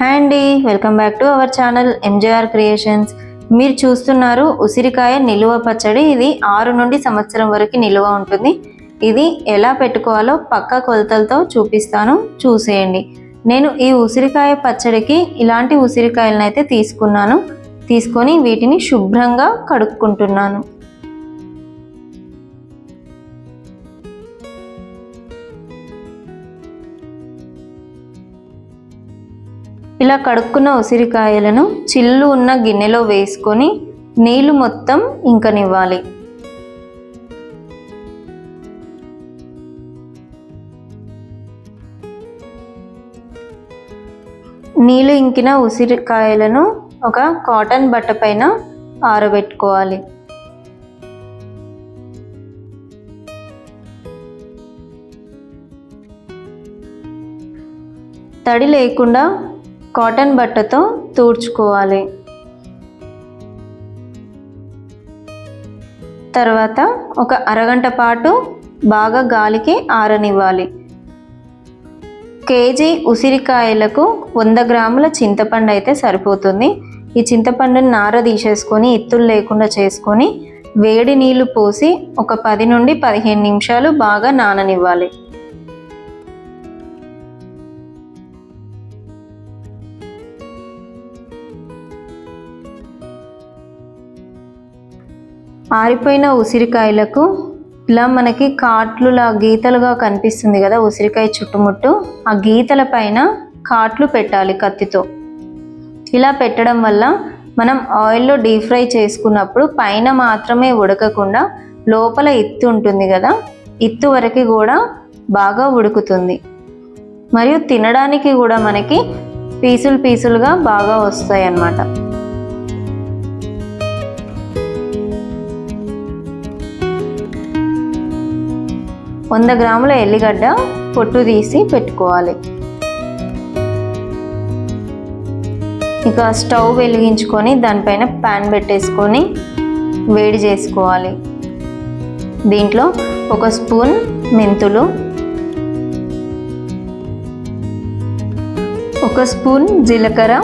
Hi అండి welcome back to our channel MJR creations. మీరు చూస్తున్నారు ఉసిరికాయ నిలువ పచ్చడి. ఇది ఆరు నుండి సంవత్సరం వరకు నిలువ ఉంటుంది. ఇది ఎలా పెట్టుకోవాలో పక్క కొలతలతో చూపిస్తాను. చూసేయండి. నేను ఈ ఉసిరికాయ పచ్చడికి ఇలాంటి ఉసిరికాయలను అయితే తీసుకున్నాను. తీసుకొని వీటిని శుభ్రంగా కడుక్కుంటున్నాను. ఇలా కడుక్కున్న ఉసిరికాయలను చిల్లు ఉన్న గిన్నెలో వేసుకొని నీళ్ళు మొత్తం ఇంకనివ్వాలి. నీళ్ళు ఇంకిన ఉసిరికాయలను ఒక కాటన్ బట్ట పైన ఆరబెట్టుకోవాలి. తడి లేకుండా కాటన్ బట్టతో తూడ్చుకోవాలి. తర్వాత ఒక అరగంట పాటు బాగా గాలికి ఆరనివ్వాలి. కేజీ ఉసిరికాయలకు వంద గ్రాముల చింతపండు అయితే సరిపోతుంది. ఈ చింతపండుని నార తీసేసుకొని ఎత్తులు లేకుండా చేసుకొని వేడి నీళ్ళు పోసి ఒక పది నుండి పదిహేను నిమిషాలు బాగా నాననివ్వాలి. ఆరిపోయిన ఉసిరికాయలకు ఇలా మనకి కాట్లులా గీతలుగా కనిపిస్తుంది కదా ఉసిరికాయ చుట్టుముట్టు. ఆ గీతల పైన కాట్లు పెట్టాలి కత్తితో. ఇలా పెట్టడం వల్ల మనం ఆయిల్లో డీప్ ఫ్రై చేసుకున్నప్పుడు పైన మాత్రమే ఉడకకుండా లోపల ఇత్తు ఉంటుంది కదా ఇత్తు వరకు కూడా బాగా ఉడుకుతుంది. మరియు తినడానికి కూడా మనకి పీసులు పీసులుగా బాగా వస్తాయి అన్నమాట వంద గ్రాముల ఎల్లిగడ్డ పొట్టు తీసి పెట్టుకోవాలి. ఇక స్టవ్ వెలిగించుకొని దానిపైన ప్యాన్ పెట్టేసుకొని వేడి చేసుకోవాలి. దీంట్లో ఒక స్పూన్ మెంతులు ఒక స్పూన్ జీలకర్ర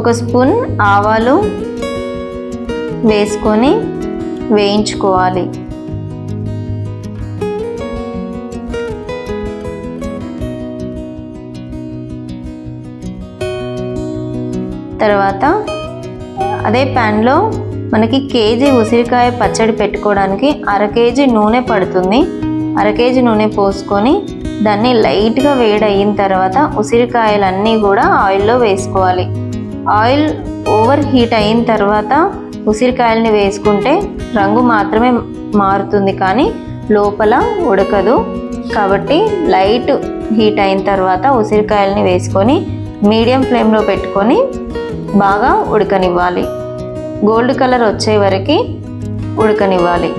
ఒక స్పూన్ ఆవాలు వేసుకొని వేయించుకోవాలి. తర్వాత అదే ప్యాన్లో మనకి కేజీ ఉసిరికాయ పచ్చడి పెట్టుకోవడానికి అర కేజీ నూనె పడుతుంది. అర కేజీ నూనె పోసుకొని దాన్ని లైట్గా వేడి అయిన తర్వాత ఉసిరికాయలన్నీ కూడా ఆయిల్లో వేసుకోవాలి. ఆయిల్ ఓవర్ హీట్ అయిన తర్వాత ఉసిరికాయలని వేసుకుంటే రంగు మాత్రమే మారుతుంది కానీ లోపల ఉడకదు. కాబట్టి లైట్ హీట్ అయిన తర్వాత ఉసిరికాయలని వేసుకొని మీడియం ఫ్లేమ్లో పెట్టుకొని బాగా ఉడకనివ్వాలి. గోల్డ్ కలర్ వచ్చే వరకు ఉడకనివ్వాలి.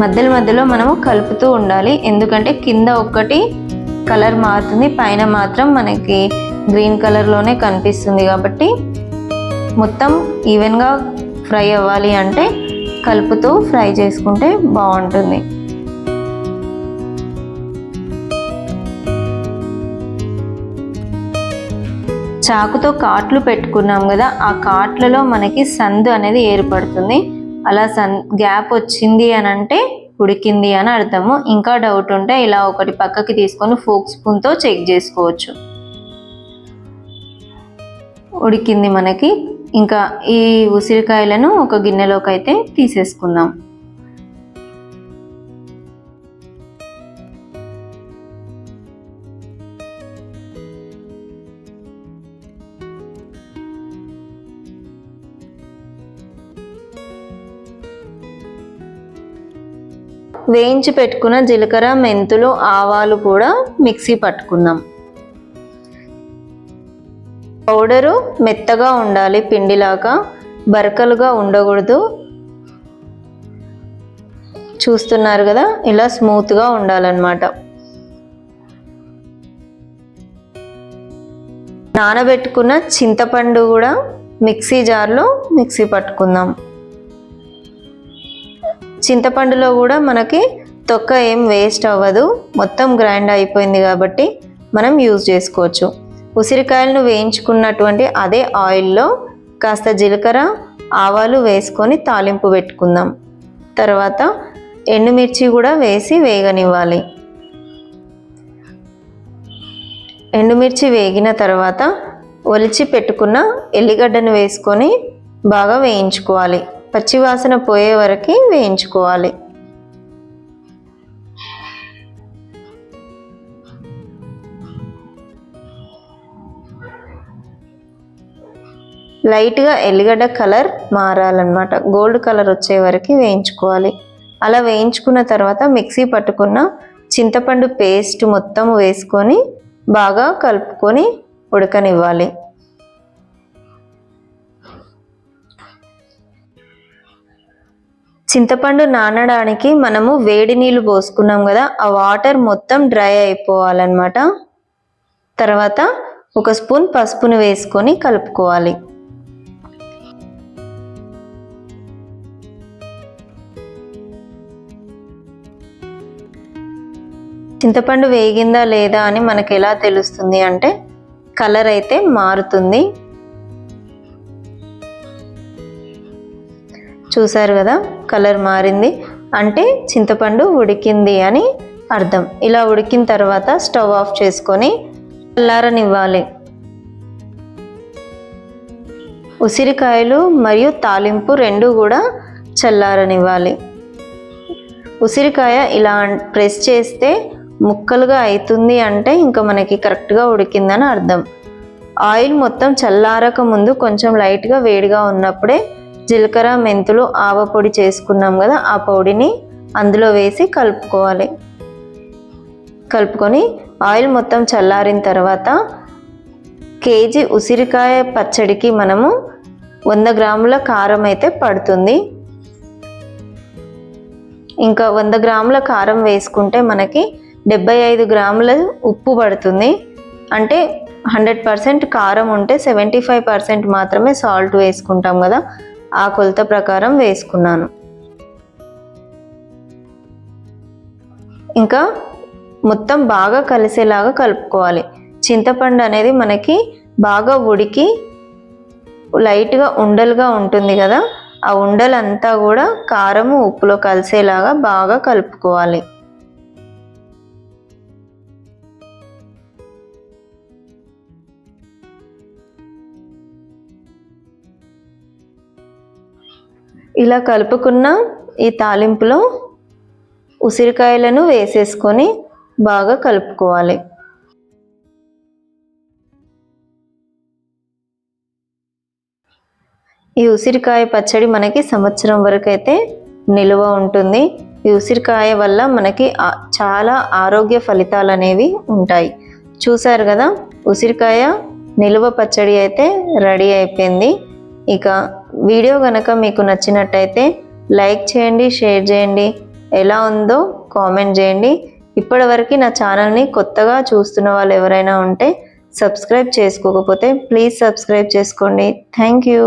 మధ్యలో మధ్యలో మనము కలుపుతూ ఉండాలి. ఎందుకంటే కింద ఒక్కటి కలర్ మారుతుంది పైన మాత్రం మనకి గ్రీన్ కలర్లోనే కనిపిస్తుంది కాబట్టి మొత్తం ఈవెన్గా ఫ్రై అవ్వాలి అంటే కలుపుతూ ఫ్రై చేసుకుంటే బాగుంటుంది. చాకుతో కాట్లు పెట్టుకున్నాం కదా ఆ కాట్లలో మనకి సందు అనేది ఏర్పడుతుంది. అలా సన్ గ్యాప్ వచ్చింది అని అంటే ఉడికింది అని అర్థము. ఇంకా డౌట్ ఉంటే ఇలా ఒకటి పక్కకి తీసుకొని ఫోక్ స్పూన్తో చెక్ చేసుకోవచ్చు. ఉడికింది మనకి. ఇంకా ఈ ఉసిరికాయలను ఒక గిన్నెలోకి అయితే తీసేసుకుందాం. వేయించి పెట్టుకున్న జీలకర్ర మెంతులు ఆవాలు కూడా మిక్సీ పట్టుకుందాం. పౌడరు మెత్తగా ఉండాలి పిండిలాగా బరకలుగా ఉండకూడదు. చూస్తున్నారు కదా ఇలా స్మూత్గా ఉండాలన్నమాట. నానబెట్టుకున్న చింతపండు కూడా మిక్సీ జార్లో మిక్సీ పట్టుకుందాం. చింతపండులో కూడా మనకి తొక్క ఏం వేస్ట్ అవ్వదు. మొత్తం గ్రైండ్ అయిపోయింది కాబట్టి మనం యూజ్ చేసుకోవచ్చు. ఉసిరికాయలను వేయించుకున్నటువంటి అదే ఆయిల్లో కాస్త జీలకర్ర ఆవాలు వేసుకొని తాలింపు పెట్టుకుందాం. తర్వాత ఎండుమిర్చి కూడా వేసి వేగనివ్వాలి. ఎండుమిర్చి వేగిన తర్వాత ఒలిచి పెట్టుకున్న ఎల్లిగడ్డను వేసుకొని బాగా వేయించుకోవాలి. పచ్చివాసన పోయే వరకు వేయించుకోవాలి. లైట్గా ఎల్లిగడ్డ కలర్ మారాలన్నమాట. గోల్డ్ కలర్ వచ్చే వరకు వేయించుకోవాలి. అలా వేయించుకున్న తర్వాత మిక్సీ పట్టుకున్న చింతపండు పేస్ట్ మొత్తం వేసుకొని బాగా కలుపుకొని ఉడకనివ్వాలి. చింతపండు నానడానికి మనము వేడి నీళ్ళు పోసుకున్నాం కదా ఆ వాటర్ మొత్తం డ్రై అయిపోవాలన్నమాట. తర్వాత ఒక స్పూన్ పసుపును వేసుకొని కలుపుకోవాలి. చింతపండు వేగిందా లేదా అని మనకు ఎలా తెలుస్తుంది అంటే కలర్ అయితే మారుతుంది. చూసారు కదా? కలర్ మారింది. అంటే చింతపండు ఉడికింది అని అర్థం. ఇలా ఉడికిన తర్వాత స్టవ్ ఆఫ్ చేసుకొని చల్లారనివ్వాలి. ఉసిరికాయలు మరియు తాలింపు రెండు కూడా చల్లారనివ్వాలి. ఉసిరికాయ ఇలా ప్రెస్ చేస్తే ముక్కలుగా అవుతుంది అంటే ఇంకా మనకి కరెక్ట్గా ఉడికిందని అర్థం. ఆయిల్ మొత్తం చల్లారక ముందు కొంచెం లైట్గా వేడిగా ఉన్నప్పుడే జీలకర్ర మెంతులు ఆవ పొడి చేసుకున్నాం కదా ఆ పొడిని అందులో వేసి కలుపుకోవాలి. కలుపుకొని ఆయిల్ మొత్తం చల్లారిన తర్వాత కేజీ ఉసిరికాయ పచ్చడికి మనము వంద గ్రాముల కారం అయితే పడుతుంది. ఇంకా వంద గ్రాముల కారం వేసుకుంటే మనకి డెబ్బై ఐదు గ్రాముల ఉప్పు పడుతుంది. అంటే హండ్రెడ్ పర్సెంట్ కారం ఉంటే సెవెంటీ ఫైవ్ పర్సెంట్ మాత్రమే సాల్ట్ వేసుకుంటాం కదా ఆ కొలత ప్రకారం వేసుకున్నాను. ఇంకా మొత్తం బాగా కలిసేలాగా కలుపుకోవాలి. చింతపండు అనేది మనకి బాగా ఉడికి లైట్గా ఉండలుగా ఉంటుంది కదా ఆ ఉండలంతా కూడా కారము ఉప్పులో కలిసేలాగా బాగా కలుపుకోవాలి. ఇలా కలుపుకున్న ఈ తాలింపులో ఉసిరికాయలను వేసేసుకొని బాగా కలుపుకోవాలి. ఈ ఉసిరికాయ పచ్చడి మనకి సంవత్సరం వరకు అయితే నిలువ ఉంటుంది. ఈ ఉసిరికాయ వల్ల మనకి చాలా ఆరోగ్య ఫలితాలు అనేవి ఉంటాయి. చూసారు కదా? ఉసిరికాయ నిలువ పచ్చడి అయితే రెడీ అయిపోయింది. ఇక వీడియో కనుక మీకు నచ్చినట్టయితే లైక్ చేయండి షేర్ చేయండి. ఎలా ఉందో కామెంట్ చేయండి. ఇప్పటివరకు నా ఛానల్ని కొత్తగా చూస్తున్న వాళ్ళు ఎవరైనా ఉంటే సబ్స్క్రైబ్ చేసుకోకపోతే ప్లీజ్ సబ్స్క్రైబ్ చేసుకోండి. Thank you.